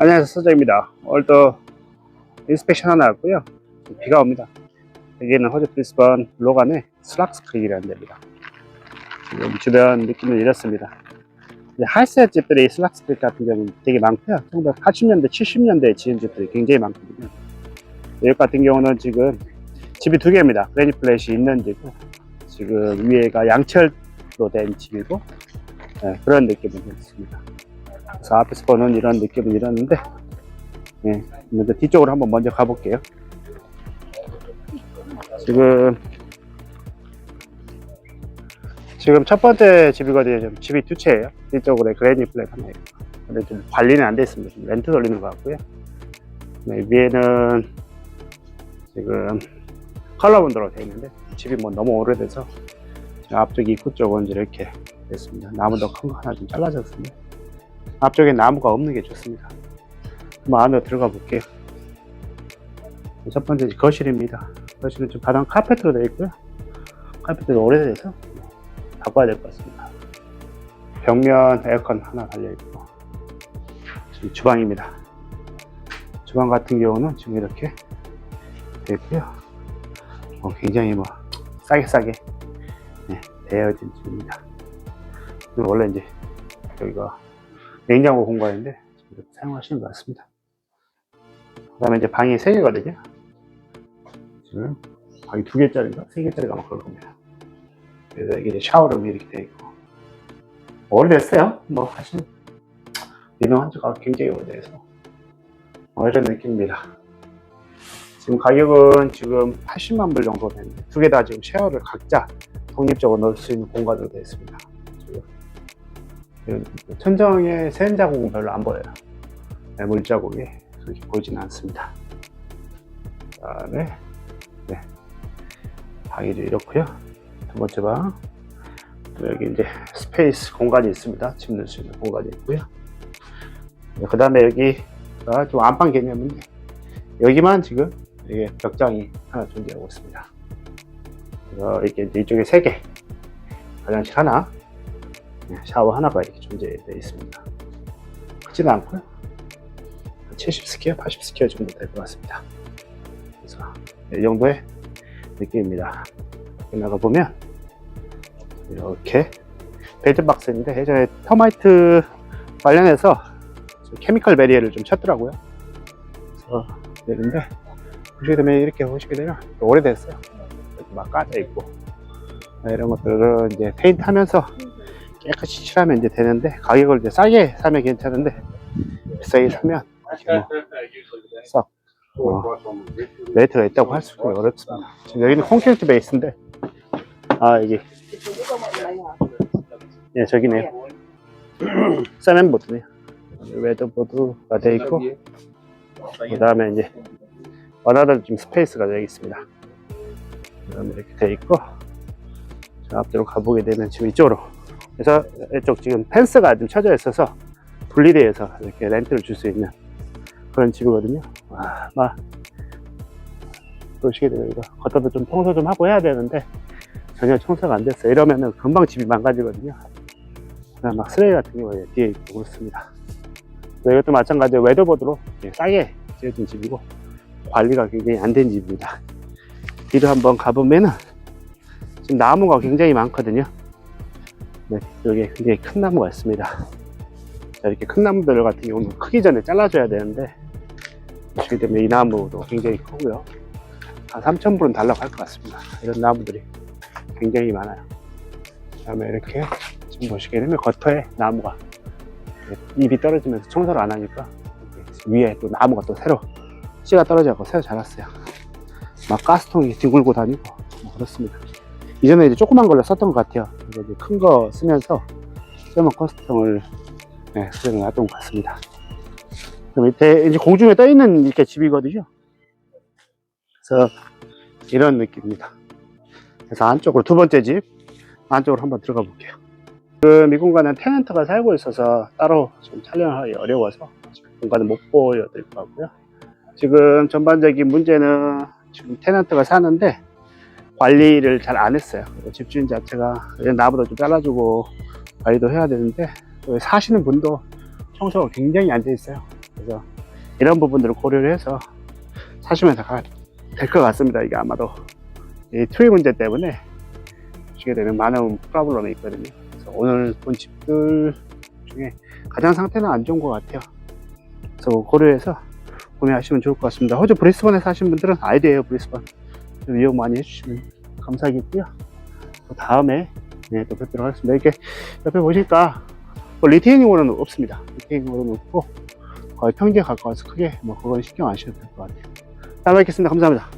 안녕하세요 서정입니다. 오늘도 인스펙션 하나 왔고요. 비가 옵니다. 여기는 호주 브리스번 로간의 슬락스 크릭이라는 데입니다. 지금 주변 느낌은 이렇습니다. 할세 집들이 슬락스 크릭 같은 경우는 되게 많고요. 1980년대 70년대에 지은 집들이 굉장히 많거든요. 여기 같은 경우는 지금 집이 두 개입니다. 그레니 플랫이 있는 집이고 지금 위에가 양철로 된 집이고 네, 그런 느낌은 있습니다 그래서 앞에서 보는 이런 느낌은 이러는데 예, 먼저 뒤쪽으로 한번 먼저 가볼게요. 지금 지금 첫 번째 집이거든요. 집이 두 채예요. 뒤쪽으로 그레니 플랫 하나 있고 근데 좀 관리는 안 돼 있습니다. 지금 렌트 돌리는 것 같고요. 네, 위에는 지금 컬러분도로 되어 있는데 집이 뭐 너무 오래돼서 앞쪽 입구 쪽은 이렇게 됐습니다. 나무도 큰 거 하나 좀 잘라졌습니다 앞쪽에 나무가 없는 게 좋습니다. 한번 안으로 들어가 볼게요. 첫 번째 거실입니다. 거실은 좀 바닥 카페트로 되어 있고요. 카페트가 오래돼서 바꿔야 될 것 같습니다. 벽면 에어컨 하나 달려 있고 지금 주방입니다. 주방 같은 경우는 지금 이렇게 되어 있고요. 어, 굉장히 뭐 싸게 싸게 네, 되어진 집입니다. 원래 이제 여기가 냉장고 공간인데 사용하시는 것 같습니다. 그 다음에 이제 방이 3개거든요. 지금 방이 2개짜리인가? 3개짜리가 아마 그럴 겁니다. 그래서 여기 이제 샤워룸이 이렇게 되어 있고. 오래됐어요. 뭐, 사실, 리노한 지가 굉장히 오래돼서. 뭐 이런 느낌입니다. 지금 가격은 지금 80만 불 정도 되는데, 두 개 다 지금 쉐어를 각자 독립적으로 넣을 수 있는 공간으로 되어 있습니다. 지금 천정에 새은 자국은 별로 안 보여요. 네, 물자국이 그렇게 보이지는 않습니다. 그 다음에, 네. 방이 좀 이렇고요. 두 번째 방. 또 여기 이제 스페이스 공간이 있습니다. 짐 넣을 수 있는 공간이 있고요. 그 다음에 여기가 좀 안방 개념인데, 여기만 지금 이게 벽장이 하나 존재하고 있습니다. 이렇게 이쪽에 세 개, 화장실 하나, 네, 샤워 하나가 이렇게 존재되어 있습니다. 크지는 않고요. 70스퀘어, 80스퀘어 정도 될 것 같습니다. 그래서 이 정도의 느낌입니다. 나가 보면 이렇게 베드박스인데 예전에 터마이트 관련해서 케미컬 베리어를 좀 쳤더라고요. 그래서 되는데 보시게 되면 이렇게 보시게 되면 오래됐어요. 막 까져 있고 이런 것들을 이제 페인트 하면서 깨끗이 칠하면 이제 되는데 가격을 이제 싸게 사면 괜찮은데 비싸게 사면 뭐썩 어, 메리트가 있다고 할 수가 어렵습니다. 지금 여기는 콘크리트 베이스인데 아 여기 예 저기네요. 세멘보드네요. 웨더보드가 되어 있고 그 다음에 이제 원하던 좀 스페이스가 여기 있습니다. 그 다음에 이렇게 되어 있고 자, 앞뒤로 가보게 되면 지금 이쪽으로 그래서 이쪽 지금 펜스가 좀 쳐져 있어서 분리되어서 이렇게 렌트를 줄 수 있는 그런 집이거든요. 와, 막 보시게 되면 이거 겉도도 좀 청소 좀 하고 해야 되는데 전혀 청소가 안 됐어요. 이러면은 금방 집이 망가지거든요. 막 쓰레기 같은 경우에 뒤에 있고 그렇습니다. 이것도 마찬가지로 웨더보드로 이렇게 싸게 지어진 집이고 관리가 굉장히 안 된 집입니다. 뒤로 한번 가보면은 지금 나무가 굉장히 많거든요. 네, 여기 굉장히 큰 나무가 있습니다. 자, 이렇게 큰 나무들 같은 경우는 크기 전에 잘라줘야 되는데, 보시게 되면 이 나무도 굉장히 크고요. 한 3,000불은 달라고 할 것 같습니다. 이런 나무들이 굉장히 많아요. 그 다음에 이렇게 지금 보시게 되면 겉에 나무가 잎이 떨어지면서 청소를 안 하니까 위에 또 나무가 또 새로 씨가 떨어져서 새로 자랐어요. 막 가스통이 뒹굴고 다니고 뭐 그렇습니다. 이전에 이제 조그만 걸로 썼던 것 같아요. 이제 큰 거 쓰면서 세먼 커스텀을 네, 수정해 놨던 것 같습니다. 그 밑에 이제 공중에 떠 있는 이렇게 집이거든요. 그래서 이런 느낌입니다. 그래서 안쪽으로 두 번째 집 안쪽으로 한번 들어가 볼게요. 지금 이 공간은 테넌트가 살고 있어서 따로 지금 촬영하기 어려워서 공간을 못 보여드릴 것 같고요. 지금 전반적인 문제는 지금 테넌트가 사는데 관리를 잘 안 했어요. 집주인 자체가 나보다 좀 잘라주고 관리도 해야 되는데 또 사시는 분도 청소가 굉장히 안 돼 있어요. 그래서 이런 부분들을 고려를 해서 사시면 될 것 같습니다. 이게 아마도 이 트리 문제 때문에 주게 되는 많은 프로블럼이 있거든요. 그래서 오늘 본 집들 중에 가장 상태는 안 좋은 것 같아요. 그래서 고려해서 구매하시면 좋을 것 같습니다. 호주 브리스번에 사신 분들은 아이디에요 브리스번 좀 이용 많이 해주시면 감사하겠고요. 또 다음에 네, 또 뵙도록 하겠습니다. 이렇게 옆에 보시니까 뭐 리테이닝으로는 없습니다. 리테이닝으로는 없고 거의 평지에 가까워서 크게 뭐 그건 신경 안 하셔도 될 것 같아요. 다음에 뵙겠습니다. 감사합니다.